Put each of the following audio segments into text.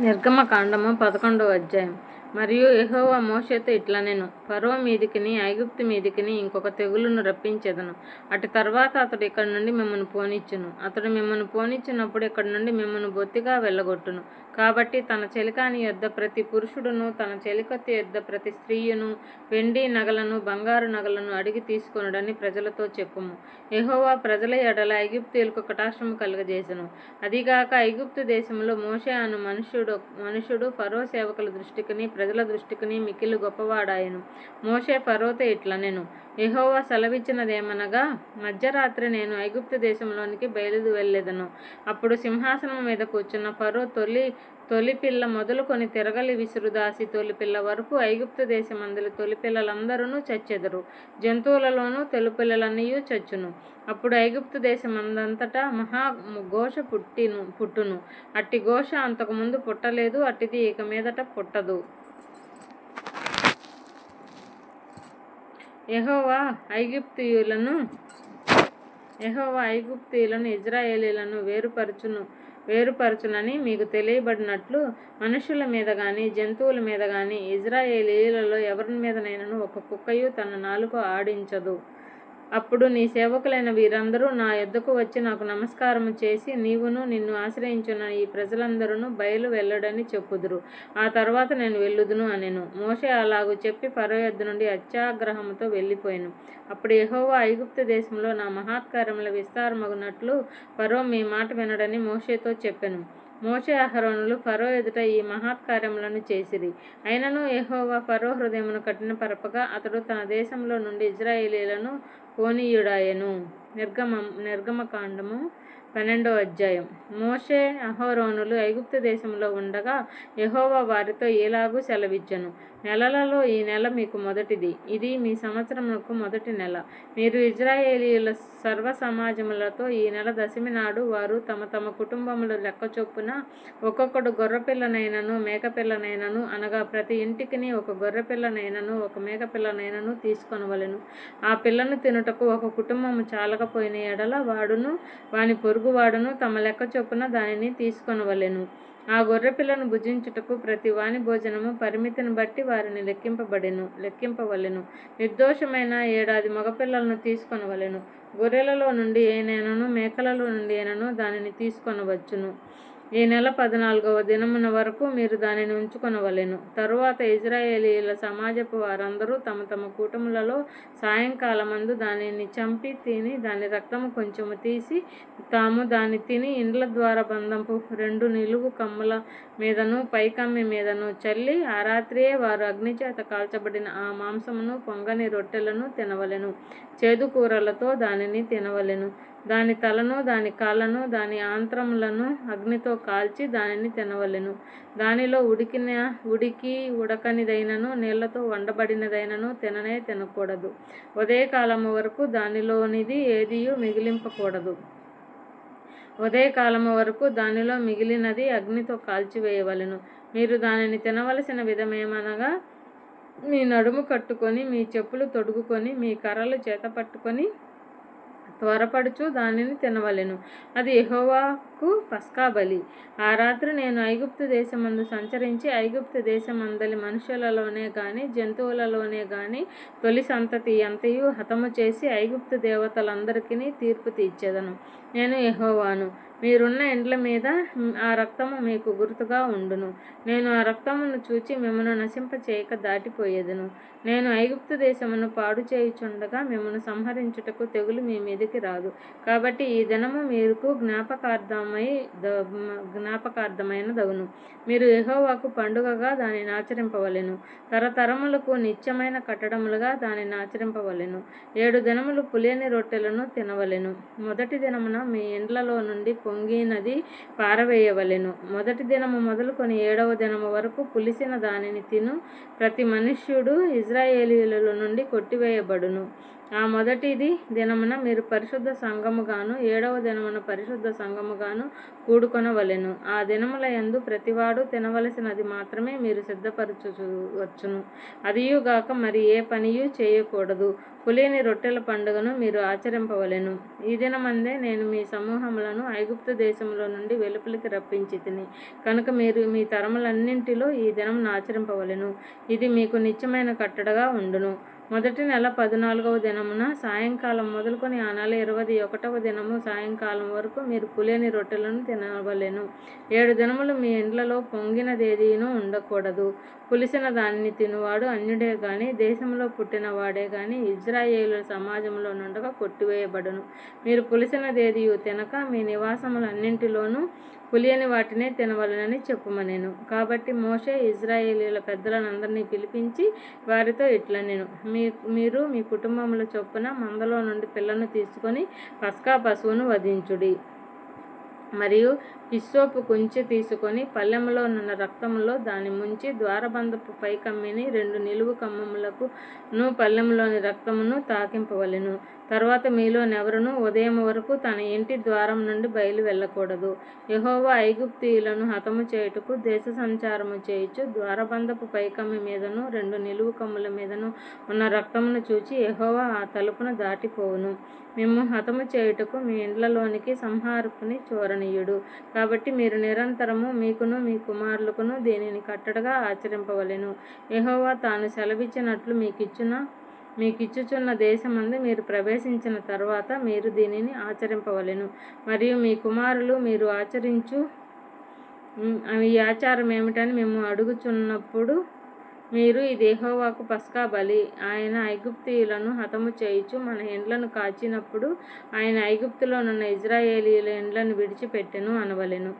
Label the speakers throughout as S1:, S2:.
S1: నిర్గమకాండము పదకొండవ అధ్యాయం. మరియు యెహోవా మోషేతో నేను పరో మీదికిని ఐగుప్తు మీదికిని ఇంకొక తెగులును రప్పించేదను. అటు తర్వాత అతడు ఇక్కడి నుండి మిమ్మల్ని పోనిచ్చును. అతడు మిమ్మల్ని పోనిచ్చినప్పుడు ఇక్కడి నుండి మిమ్మల్ని బొత్తిగా వెళ్ళగొట్టును. కాబట్టి తన చెలికాని యొద్ద ప్రతి పురుషుడును తన చెలికత్తి యొద్ద ప్రతి స్త్రీయును వెండి నగలను బంగారు నగలను అడిగి తీసుకొనుడని ప్రజలతో చెప్పుము. ఎహోవా ప్రజల ఎడల ఐగుప్తీయులకు కటాక్షము కలుగజేసను. అదిగాక ఐగుప్తు దేశంలో మోషే అను మనుష్యుడు మనుషుడు ఫరో సేవకుల దృష్టికిని ప్రజల దృష్టికిని మిక్కిలి గొప్పవాడాయను. మోషే ఫరోతో ఇట్లనెను. ఎహోవా సెలవిచ్చినదేమనగా మధ్యరాత్రి నేను ఐగుప్తు దేశంలోనికి బయలుదు వెళ్ళేదను అప్పుడు సింహాసనం మీద కూర్చున్న ఫరో తొలి తొలిపిల్ల మొదలుకొని తిరగలి విసురుదాసి తొలిపిల్ల వరకు ఐగుప్తు దేశమందులు తొలిపిల్లలందరూ చచ్చెదరు. జంతువులలోనూ తొలిపిల్లలన్నీ చచ్చును. అప్పుడు ఐగుప్తు దేశమందంతటా మహా ఘోష పుట్టిను పుట్టును. అట్టి ఘోష అంతకుముందు పుట్టలేదు అట్టిది ఇక మీదట పుట్టదు. ఎహోవా ఐగుప్తీయులను ఎహోవా ఐగుప్తీయులను ఇజ్రాయేలీలను వేరుపరచును. వేరుపరచునని మీకు తెలియబడినట్లు మనుషుల మీద కానీ జంతువుల మీద కానీ ఇజ్రాయేలీలలో ఎవరి మీదనైనను ఒక కుక్కయు తన నాలుక ఆడించదు. అప్పుడు నీ సేవకులైన వీరందరూ నా యొద్దకు వచ్చి నాకు నమస్కారం చేసి నీవును నిన్ను ఆశ్రయించున్న ఈ ప్రజలందరూ బయలు వెళ్ళడని చెప్పుదురు. ఆ తర్వాత నేను వెళ్ళుదును అనెను. మోషే అలాగు చెప్పి ఫరో యొద్ద నుండి అత్యాగ్రహముతో వెళ్ళిపోయాను. అప్పుడు ఎహోవా ఐగుప్తు దేశంలో నా మహాత్కార్యముల విస్తారమగునట్లు ఫరో మీ మాట వినడని మోషేతో చెప్పాను. మోషే అహరోనులు ఫరో ఎదుట ఈ మహత్కార్యములను చేసిరి. అయినను ఎహోవా ఫరో హృదయమును కఠినపరపగా అతడు తన దేశంలో నుండి ఇజ్రాయేలీలను కోనీయుడాయను. నిర్గమం నిర్గమకాండము పన్నెండో అధ్యాయం. మోషే అహోరోనులు ఐగుప్తు దేశంలో ఉండగా యహోవా వారితో ఇలాగూ సెలవిచ్చెను. నెలలలో ఈ నెల మీకు మొదటిది. ఇది మీ సంవత్సరమునకు మొదటి నెల. మీరు ఇజ్రాయేలీయుల సర్వ సమాజములతో ఈ నెల దశమి నాడు వారు తమ తమ కుటుంబముల లెక్క చొప్పున ఒక్కొక్కడు గొర్రెపిల్లనైనను మేకపిల్లనైనను అనగా ప్రతి ఇంటికిని ఒక గొర్రెపిల్లనైనను ఒక మేకపిల్లనైనను తీసుకొనవలెను. ఆ పిల్లను తినుటకు ఒక కుటుంబము చాలకపోయిన ఎడల వాడును వాని పొరుగువాడును తమ లెక్క చొప్పున దానిని తీసుకొనవలెను. ఆ గొర్రెపిల్లను భుజించుటకు ప్రతి వాని భోజనము పరిమితిని బట్టి వారిని లెక్కింపబడెను లెక్కింపవలెను. నిర్దోషమైన ఏడాది మగపిల్లలను తీసుకొనవలెను. గొర్రెలలో నుండి ఏనైనను మేకలలో నుండి ఏనను దానిని తీసుకొనవచ్చును. ఈ నెల పద్నాలుగవ దినమున వరకు మీరు దానిని ఉంచుకొనవలెను. తరువాత ఇజ్రాయేలీల సమాజపు వారందరూ తమ తమ కూటములలో సాయంకాలమందు దానిని చంపి తిని దాని రక్తము కొంచెము తీసి తాము దాన్ని తిని ఇండ్ల ద్వార బంధంపు రెండు నిలువు కమ్ముల మీదను పైకమ్మి మీదను చల్లి ఆ రాత్రియే వారు అగ్నిచేత కాల్చబడిన ఆ మాంసమును పొంగని రొట్టెలను తినవలెను. చేదు కూరలతో దానిని తినవలెను. దాని తలను దాని కాళ్ళను దాని ఆంత్రములను అగ్నితో కాల్చి దానిని తినవలెను. దానిలో ఉడికిన ఉడికి ఉడకనిదైనను నీళ్ళతో వండబడినదైనను తిననే తినకూడదు. ఉదయకాలము వరకు దానిలోనిది ఏదియూ మిగిలింపకూడదు. ఉదయకాలము వరకు దానిలో మిగిలినది అగ్నితో కాల్చివేయవలెను మీరు దానిని తినవలసిన విధమేమనగా మీ నడుము కట్టుకొని మీ చెప్పులు తొడుగుకొని మీ కర్రలు చేత పట్టుకొని త్వరపడుచు దానిని తినవలెను. అది ఎహోవాకు పస్కా బలి. ఆ రాత్రి నేను ఐగుప్తు దేశమందు సంచరించి ఐగుప్తు దేశమందలి మనుషులలోనే గాని జంతువులలోనే గాని తొలి సంతతి అంతయు హతము చేసి ఐగుప్తు దేవతలందరికీ తీర్పు తీర్చెదను. నేను ఎహోవాను మీరున్న ఇండ్ల మీద ఆ రక్తము మీకు గుర్తుగా ఉండును. నేను ఆ రక్తమును చూచి మిమ్మను నశింప చేయక దాటిపోయేదను. నేను ఐగుప్తు దేశమును పాడు చేయుచుండగా మిమ్మను సంహరించుటకు తెగులు మీ మీదకి రాదు. కాబట్టి ఈ దినము మీకు జ్ఞాపకార్థమై జ్ఞాపకార్థమైన దగును మీరు ఎహోవాకు పండుగగా దానిని ఆచరింపవలెను. తరతరములకు నిత్యమైన కట్టడములుగా దానిని ఆచరింపవలెను. ఏడు దినములు పులియని రొట్టెలను తినవలెను. మొదటి దినమున మీ ఇండ్లలో నుండి పొంగినది పారవేయవలెను. మొదటి దినము మొదలుకొని ఏడవ దినము వరకు పులిసిన దానిని తిను. ప్రతి మనుష్యుడు ఇజ్రాయేలీల నుండి కొట్టివేయబడును. ఆ మొదటిది దినమున మీరు పరిశుద్ధ సంఘముగాను ఏడవ దినమున పరిశుద్ధ సంఘముగాను కూడుకొనవలెను. ఆ దినముల యందు ప్రతివాడు తినవలసినది మాత్రమే మీరు సిద్ధపరచవచ్చును అదియుగాక మరి ఏ పనియు చేయకూడదు. పులిని రొట్టెల పండుగను మీరు ఆచరింపవలెను. ఈ దినమందే నేను మీ సమూహములను ఐగుప్తు దేశంలో నుండి వెలుపలికి రప్పించి తిని కనుక మీరు మీ తరములన్నింటిలో ఈ దినం ఆచరింపవలెను. ఇది మీకు నిత్యమైన కట్టడగా ఉండును. మొదటి నెల పద్నాలుగవ దినమున సాయంకాలం మొదలుకొని ఆ నెల ఇరవై ఒకటవ దినము సాయంకాలం వరకు మీరు పులేని రొట్టెలను తినవలెను. ఏడు దినములు మీ ఇండ్లలో పొంగినదేదీనూ ఉండకూడదు. పులిసిన దానిని తినువాడు అన్యుడే గాని దేశంలో పుట్టినవాడే కానీ గాని ఇజ్రాయేలు సమాజంలో నుండగా కొట్టివేయబడును. మీరు పులిసినదేదియు తినక మీ నివాసములన్నింటిలోనూ పులియని వాటినే తినవలనని చెప్పుమనేను. కాబట్టి మోషే ఇజ్రాయేలీల పెద్దలనందరినీ పిలిపించి వారితో ఇట్లనేను. నేను మీ మీరు మీ కుటుంబముల చొప్పున మందలో నుండి పిల్లను తీసుకొని పస్కా పశువును వధించుడి. మరియు పిస్సోపు కుంచి తీసుకొని పల్లెములో నున్న రక్తంలో దాని ముంచి ద్వారబంధపు పైకమ్మిని రెండు నిలువు కమ్మములకు ను పల్లెములోని రక్తమును తాకింపవలెను. తర్వాత మీలోనెవరును ఉదయం వరకు తన ఇంటి ద్వారం నుండి బయలు వెళ్ళకూడదు. యహోవా ఐగుప్తీయులను హతము చేయుటకు దేశ సంచారము చేయుచు ద్వారబంధపు పైకమ్మి మీదను రెండు నిలువు కమ్ముల మీదను ఉన్న రక్తమును చూచి యహోవా ఆ తలుపును దాటిపోవును. మేము హతము చేయుటకు మీ ఇండ్లలోనికి సంహారకుని చోరనీయుడు. కాబట్టి మీరు నిరంతరము మీకును మీ కుమారులకును దీనిని కట్టడగా ఆచరింపవలెను. యహోవా తాను సెలవిచ్చినట్లు మీకిచ్చున? మీకు ఇచ్చుచున్న దేశమందు మీరు ప్రవేశించిన తర్వాత మీరు దీనిని ఆచరింపవలెను. మరియు మీ కుమారులు మీరు ఆచరించు ఈ ఆచారం ఏమిటని మేము అడుగుచున్నప్పుడు మీరు ఈ దేహోవాకు పస్కా బలి. ఆయన ఐగుప్తీయులను హతము చేయుచు మన ఎండ్లను కాచినప్పుడు ఆయన ఐగుప్తులోనున్న ఇజ్రాయేలీల ఎండ్లను విడిచిపెట్టెను అనవలెను.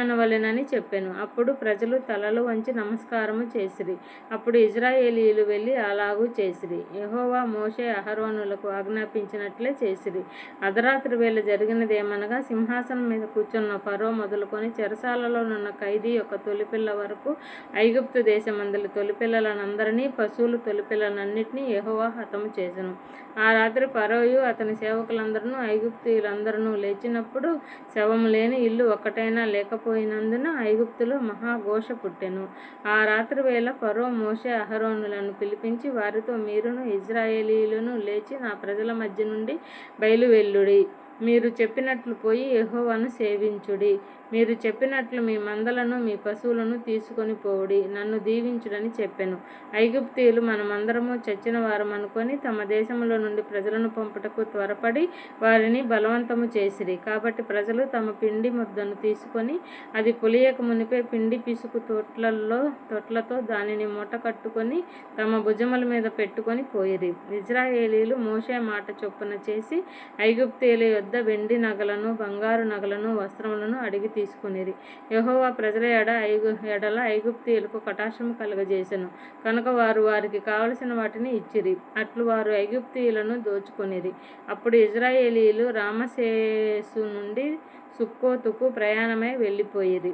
S1: అనవలెనని చెప్పాను. అప్పుడు ప్రజలు తలలు వంచి నమస్కారము చేసిరి. అప్పుడు ఇజ్రాయేలీలు వెళ్ళి అలాగూ చేసిరి. యహోవా మోషే అహరోనులకు ఆజ్ఞాపించినట్లే చేసిరి. అర్ధరాత్రి వేళ జరిగినదేమనగా సింహాసనం మీద కూర్చున్న పరో మొదలుకొని చెరసాలలోనున్న ఖైదీ యొక్క తొలిపిల్ల వరకు ఐగుప్తు దేశమందలి తొలిపిల్లలనందరినీ పశువులు తొలిపిల్లలన్నింటినీ యహోవా హతము చేసెను. ఆ రాత్రి పరోయు అతని సేవకులందరూ ఐగుప్తీయులందరూ లేచినప్పుడు శవము లేని ఇల్లు ఒక్కటైనా లేక లేకపోయినందున ఐగుప్తులో మహాఘోష పుట్టెను. ఆ రాత్రి వేళ ఫరో మోషే అహరోనులను పిలిపించి వారితో మీరును ఇజ్రాయేలీలను లేచి నా ప్రజల మధ్య నుండి బయలువెల్లుడి మీరు చెప్పినట్లు పోయి యహోవాను సేవించుడి. మీరు చెప్పినట్లు మీ మందలను మీ పశువులను తీసుకొని పోవుడి. నన్ను దీవించుడని చెప్పాను. ఐగుప్తీయులు మనమందరము చచ్చిన వారం అనుకొని తమ దేశంలో నుండి ప్రజలను పంపుటకు త్వరపడి వారిని బలవంతము చేసిరి. కాబట్టి ప్రజలు తమ పిండి ముద్దను తీసుకొని అది పులియక మునిపే పిండి పిసుకు తొట్లల్లో తొట్లతో దానిని మూట కట్టుకొని తమ భుజముల మీద పెట్టుకొని పోయిరి. ఇజ్రాయేలీలు మోసే మాట చొప్పున చేసి ఐగుప్తీయుల యొద్ద వెండి నగలను బంగారు నగలను వస్త్రములను అడిగి తీసుకునేది. యహోవా ప్రజల ఎడ ఐగు ఎడల ఐగుప్తీయులకు కటాక్షము కలుగజేసెను. కనుక వారు వారికి కావలసిన వాటిని ఇచ్చిరి. అట్లు వారు ఐగుప్తీయులను దోచుకునేది అప్పుడు ఇజ్రాయేలీలు రామసేసు నుండి సుక్కోతుకు ప్రయాణమై వెళ్ళిపోయేది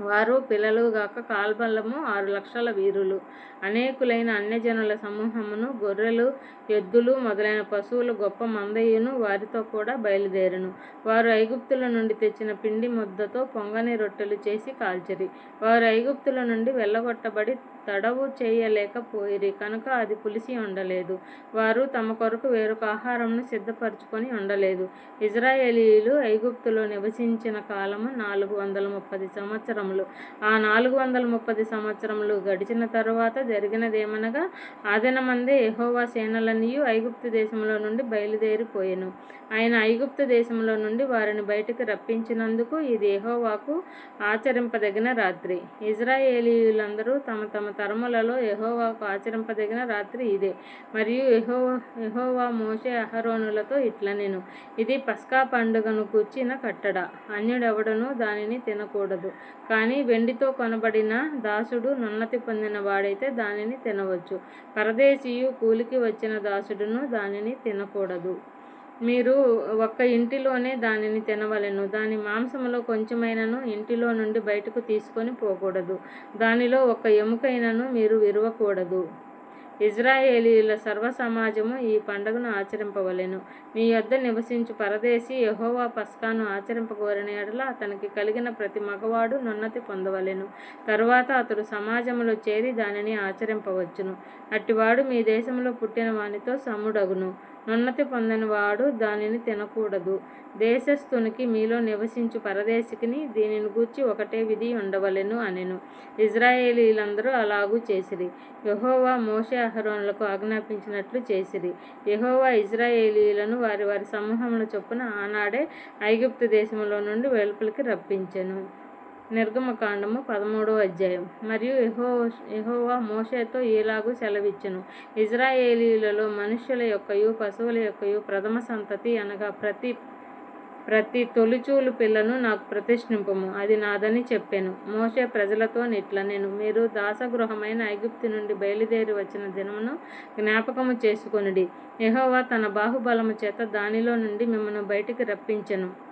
S1: వారు పిల్లలు గాక కాల్బలము ఆరు లక్షల వీరులు. అనేకులైన అన్యజనుల సమూహమును గొర్రెలు ఎద్దులు మొదలైన పశువులు గొప్ప మందయ్యను వారితో కూడా బయలుదేరను. వారు ఐగుప్తుల నుండి తెచ్చిన పిండి ముద్దతో పొంగని రొట్టెలు చేసి కాల్చరి. వారు ఐగుప్తుల నుండి వెళ్ళగొట్టబడి తడవు చేయలేకపోయిరి కనుక అది పులిసి ఉండలేదు. వారు తమ కొరకు వేరొక ఆహారంను సిద్ధపరచుకొని ఉండలేదు. ఇజ్రాయేలీలు ఐగుప్తులో నివసించిన కాలము నాలుగు వందల ముప్పది సంవత్సరములు. ఆ నాలుగు వందల ముప్పది సంవత్సరములు గడిచిన తరువాత జరిగినదేమనగా ఆదినమందే ఎహోవా సేనలనియు ఐగుప్తు దేశంలో నుండి బయలుదేరిపోయెను. ఆయన ఐగుప్తు దేశంలో నుండి వారిని బయటకు రప్పించినందుకు ఇది ఎహోవాకు ఆచరింపదగిన రాత్రి. ఇజ్రాయేలీలందరూ తమ తమ తరములలో యహోవాకు ఆచరింపదగిన రాత్రి ఇదే. మరియు యహో యహోవా మోసే అహరోనులతో ఇట్ల నేను. ఇది పస్కా పండుగను కూర్చిన కట్టడ. అన్యుడెవడను దానిని తినకూడదు. కానీ వెండితో కొనబడిన దాసుడు నున్నతి పొందిన వాడైతే దానిని తినవచ్చు. పరదేశీయు కూలికి వచ్చిన దాసుడును దానిని తినకూడదు. మీరు ఒక్క ఇంటిలోనే దానిని తినవలెను. దాని మాంసములో కొంచెమైనను ఇంటిలో నుండి బయటకు తీసుకొని పోకూడదు. దానిలో ఒక ఎముకైనను మీరు విరవకూడదు. ఇజ్రాయేలీల సర్వ సమాజము ఈ పండుగను ఆచరింపవలెను. మీ యొద్ద నివసించు పరదేశి యహోవా పస్కాను ఆచరింపగోరిన ఎడల అతనికి కలిగిన ప్రతి మగవాడు నున్నతి పొందవలెను. తరువాత అతడు సమాజంలో చేరి దానిని ఆచరింపవచ్చును. అట్టివాడు మీ దేశంలో పుట్టిన వానితో సముడగును. నున్నతి పొందినవాడు దానిని తినకూడదు. దేశస్థునికి మీలో నివసించు పరదేశికిని దీనిని గూర్చి ఒకటే విధి ఉండవలెను అనెను. ఇజ్రాయేలీలందరూ అలాగూ చేసిరి. యహోవా మోషే అహరోన్లకు ఆజ్ఞాపించినట్లు చేసిరి. యహోవా ఇజ్రాయేలీలను వారి వారి సమూహముల చొప్పున ఆనాడే ఐగుప్తు దేశంలో నుండి వెలుపలికి రప్పించెను. నిర్గమకాండము పదమూడో అధ్యాయం. మరియు యహో యహోవా మోషేతో ఈలాగు సెలవిచ్చును. ఇజ్రాయేలీలలో మనుష్యుల యొక్కయు పశువుల యొక్కయు ప్రథమ సంతతి అనగా ప్రతి ప్రతి తొలిచూలు పిల్లను నాకు ప్రతిష్ఠింపము. అది నాదని చెప్పాను. మోసే ప్రజలతో నిట్ల నేను మీరు దాసగృహమైన ఐగుప్తి నుండి బయలుదేరి వచ్చిన దినమును జ్ఞాపకము చేసుకొనిడి. యహోవా తన బాహుబలము చేత దానిలో నుండి మిమ్మల్ని బయటికి రప్పించను.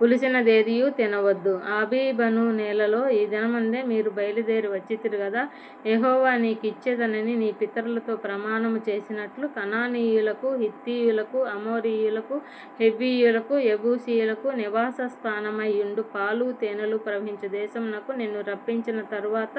S1: పులిసినదేదియు తినవద్దు. ఆబీబను నేలలో ఈ దినమందే మీరు బయలుదేరి వచ్చితిరు కదా ఎహోవా నీకు ఇచ్చేదనని నీ పితరులతో ప్రమాణము చేసినట్లు కనానీయులకు హిత్తీయులకు అమోరీయులకు హెబీయులకు ఎబూసీయులకు నివాస స్థానమై ఉండు పాలు తేనెలు ప్రవహించే దేశమునకు నిన్ను రప్పించిన తరువాత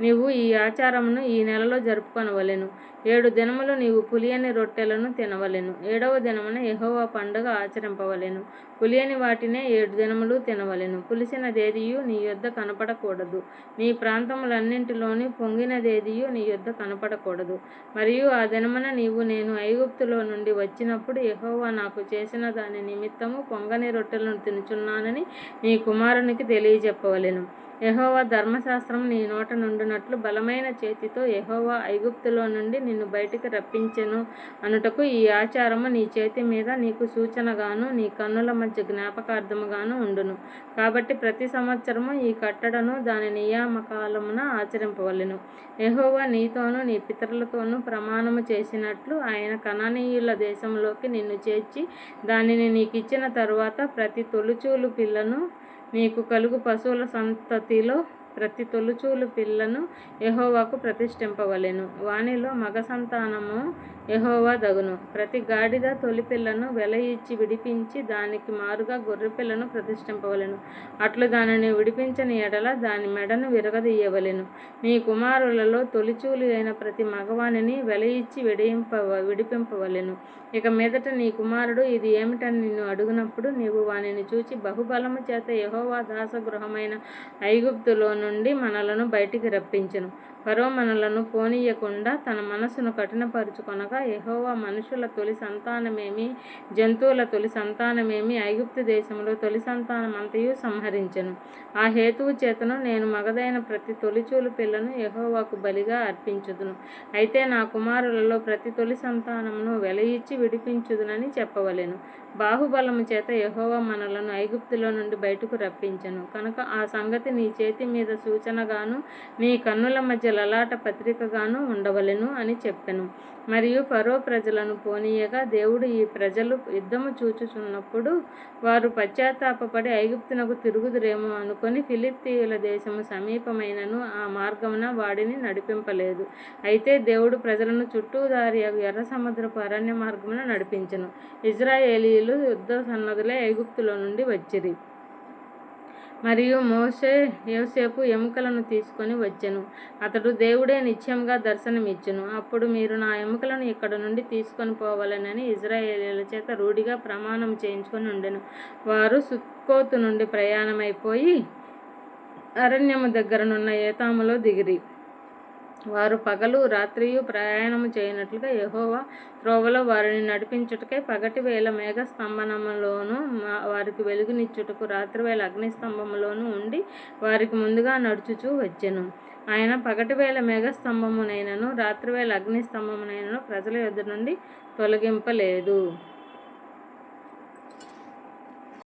S1: నీవు ఈ ఆచారమును ఈ నెలలో జరుపుకొనవలెను. ఏడు దినములు నీవు పులియని రొట్టెలను తినవలెను. ఏడవ దినమున ఎహోవా పండుగ ఆచరింపవలెను. పులియని వాటినే ఏడు దినములు తినవలెను. పులిసినదేదియు నీ యొద్ద కనపడకూడదు. నీ ప్రాంతములన్నింటిలోని పొంగినదేదియు నీ యొద్ద కనపడకూడదు. మరియు ఆ దినమున నీవు నేను ఐగుప్తులో నుండి వచ్చినప్పుడు యహోవా నాకు చేసిన దాని నిమిత్తము పొంగని రొట్టెలను తినుచున్నానని నీ కుమారునికి తెలియజెప్పవలెను. యహోవా ధర్మశాస్త్రం నీ నోట నుండినట్లు బలమైన చేతితో యహోవా ఐగుప్తులో నుండి నిన్ను బయటికి రప్పించెను. అనుటకు ఈ ఆచారము నీ చేతి మీద నీకు సూచనగాను నీ కన్నుల మధ్య జ్ఞాపకార్థముగాను ఉండును. కాబట్టి ప్రతి సంవత్సరము ఈ కట్టడను దాని నియామకాలమున ఆచరింపవలెను. యహోవా నీతోనూ నీ పితరులతోనూ ప్రమాణము చేసినట్లు ఆయన కణనీయుల దేశంలోకి నిన్ను చేర్చి దానిని నీకు ఇచ్చిన తరువాత ప్రతి తొలుచూలు పిల్లను నీకు కలుగు పశువుల సంతతిలో ప్రతి తొలుచూలు పిల్లను యహోవాకు ప్రతిష్ఠింపవలెను. వానిలో మగ సంతానము యహోవా దగును. ప్రతి గాడిద తొలిపిల్లను వెల ఇచ్చి విడిపించి దానికి మారుగా గొర్రె పిల్లను అట్లు దానిని విడిపించని ఎడల దాని మెడను విరగదీయవలెను. నీ కుమారులలో తొలిచూలి అయిన ప్రతి మగవానిని వెల ఇచ్చి విడియింప విడిపింపవలెను. ఇక మీదట నీ కుమారుడు ఇది ఏమిటని నిన్ను అడుగునప్పుడు నీవు వానిని చూచి బహుబలము చేత యహోవా దాసగృహమైన ఐగుప్తులో నుండి మనలను బయటికి రప్పించెను. ఫరో మనలను పోనీయకుండా తన మనసును కఠినపరుచుకొనగా యహోవా మనుషుల తొలి సంతానమేమి జంతువుల తొలి సంతానమేమి ఐగుప్తు దేశంలో తొలి సంతానమంతయు సంహరించను. ఆ హేతువు చేతను నేను మగదైన ప్రతి తొలిచూలు పిల్లను యహోవాకు బలిగా అర్పించుదును. అయితే నా కుమారులలో ప్రతి తొలి సంతానమును వెలయిచ్చి విడిపించుదునని చెప్పవలెను. బాహుబలము చేత యహోవా మనలను ఐగుప్తులో నుండి బయటకు రప్పించను. కనుక ఆ సంగతి నీ చేతి మీద సూచనగాను నీ కన్నుల మధ్య లలాట పత్రికగాను ఉండవలెను అని చెప్పెను. మరియు ఫరో ప్రజలను పోనీయగా దేవుడు ఈ ప్రజలు యుద్ధము చూచుచున్నప్పుడు వారు పశ్చాత్తాపడి ఐగుప్తునకు తిరుగుదురేమో అనుకొని ఫిలిప్తీయుల దేశము సమీపమైనను ఆ మార్గమున వాడిని నడిపింపలేదు. అయితే దేవుడు ప్రజలను చుట్టూదారి ఎర్ర సముద్రపు అరణ్య మార్గమున నడిపించను. ఇజ్రాయేలీలు యుద్ధ సన్నదులే ఐగుప్తులో నుండి వచ్చిరి. మరియు మోసే యోసేపు ఎముకలను తీసుకొని వచ్చెను. అతడు దేవుడే నిత్యంగా దర్శనమిచ్చును. అప్పుడు మీరు నా ఎముకలను ఇక్కడ నుండి తీసుకొని పోవాలనని ఇజ్రాయేలీల చేత రూఢిగా ప్రమాణం చేయించుకొని ఉండెను. వారు సుక్కోతు నుండి ప్రయాణమైపోయి అరణ్యము దగ్గరనున్న ఏతాములో దిగిరి. వారు పగలు రాత్రియు ప్రయాణము చేయనట్లుగా యహోవా త్రోవలో వారిని నడిపించుటకై పగటి వేళ మా వారికి వెలుగునిచ్చుటకు రాత్రివేళ అగ్నిస్తంభములోను ఉండి వారికి ముందుగా నడుచుచూ వచ్చెను. ఆయన పగటివేళ మేఘస్తంభమునైనను రాత్రివేళ అగ్నిస్తంభమునైనను ప్రజల యొద్ద నుండి తొలగింపలేదు.